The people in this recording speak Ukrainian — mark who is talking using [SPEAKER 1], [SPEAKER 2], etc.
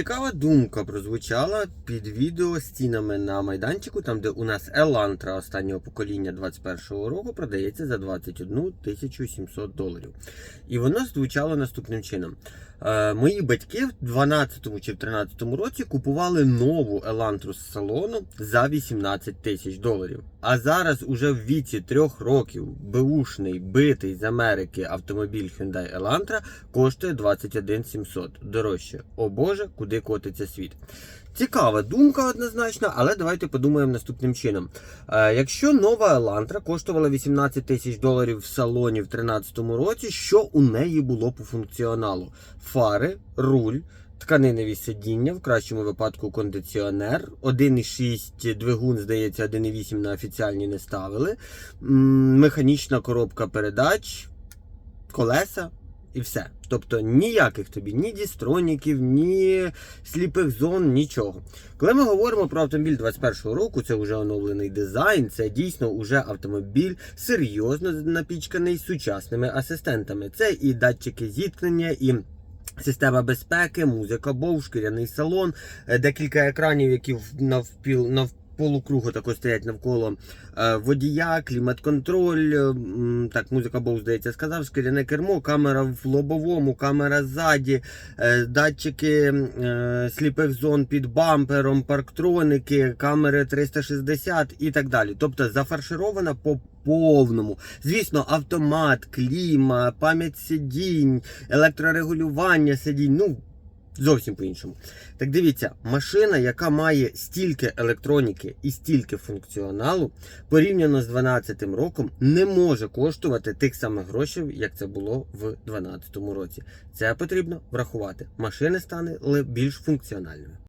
[SPEAKER 1] Цікава думка прозвучала під відео стінами на майданчику, там де у нас Елантра останнього покоління 21-го року продається за 21 700 доларів. І воно звучало наступним чином. Е, мої батьки в 12 чи в 13 році купували нову Елантру з салону за 18 тисяч доларів. А зараз уже в віці трьох років беушний битий з Америки автомобіль Hyundai Elantra коштує 21 700. Дорожче. О Боже, куди котиться світ. Цікава думка однозначно, але давайте подумаємо наступним чином. Е, якщо нова Елантра коштувала 18 тисяч доларів в салоні в 2013 році, що у неї було по функціоналу? Фари, руль, тканиневі сидіння, в кращому випадку кондиціонер, 1,6 двигун, здається, 1,8 на офіціальні не ставили, механічна коробка передач, колеса і все. Тобто ніяких тобі ні дістроніків, ні сліпих зон, нічого. Коли ми говоримо про автомобіль 21-го року, це вже оновлений дизайн, це дійсно вже автомобіль серйозно напічканий сучасними асистентами. Це і датчики зіткнення, і Система безпеки, музика, бов, шкіряний салон, е, декілька екранів, які в- навпіл навполукругу тако стоять навколо е, водія, клімат-контроль. е, Так, музика бов, здається, сказав, шкіряне кермо, камера в лобовому, камера ззаді, е, датчики сліпих зон під бампером, парктроники, камери 360 і так далі. Тобто зафарширована по повному. Звісно, автомат, кліма, пам'ять сидінь, електрорегулювання сидінь. Ну, зовсім по-іншому. Так дивіться, машина, яка має стільки електроніки і стільки функціоналу, порівняно з 12 роком, не може коштувати тих самих грошей, як це було в 2012 році. Це потрібно врахувати. Машини стали більш функціональними.